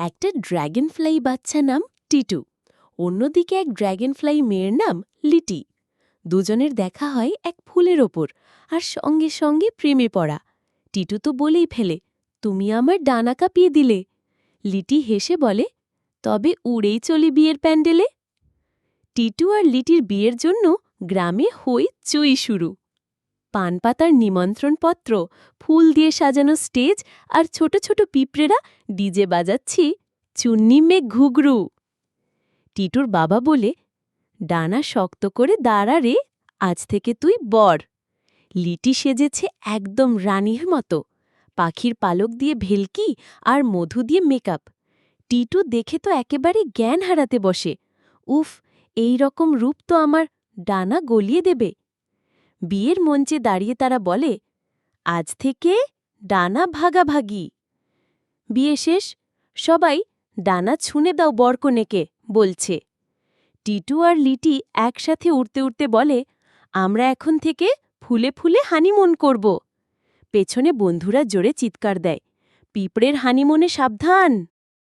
একটা dragon fly বাচ্চা নাম টিটু। অন্যদিকে এক ড্র্যাগন ফ্লাই মেয়ের নাম লিটি। দুজনের দেখা হয় এক ফুলের ওপর আর সঙ্গে সঙ্গে প্রেমে পড়া। টিটু তো বলেই ফেলে, তুমি আমার ডানা কাঁপিয়ে দিলে। লিটি হেসে বলে, তবে উড়েই চলি বিয়ের প্যান্ডেলে। টিটু আর লিটির বিয়ের জন্য গ্রামে হই চুই শুরু। পানপাতার নিমন্ত্রণপত্র, ফুল দিয়ে সাজানো স্টেজ আর ছোট ছোট পিঁপড়েরা ডিজে বাজাচ্ছি চুন্নি ঘুঘরু। টিটুর বাবা বলে, ডানা শক্ত করে দাঁড়া রে, আজ থেকে তুই বর। লিটি সেজেছে একদম রানীর মতো, পাখির পালক দিয়ে ভেলকি আর মধু দিয়ে মেকআপ। টিটু দেখে তো একেবারে জ্ঞান হারাতে বসে, উফ, এই রকম রূপ তো আমার ডানা গলিয়ে দেবে। বিয়ের মঞ্চে দাঁড়িয়ে তারা বলে, আজ থেকে ডানা ভাগাভাগি। বিয়ে শেষ, সবাই ডানা ছুঁনে দাও বরকনেকে, বলছে। টিটু আর লিটি একসাথে উড়তে উড়তে বলে, আমরা এখন থেকে ফুলে ফুলে হানিমুন করব। পেছনে বন্ধুরা জোরে চিৎকার দেয়, পিঁপড়ের হানিমুনে সাবধান।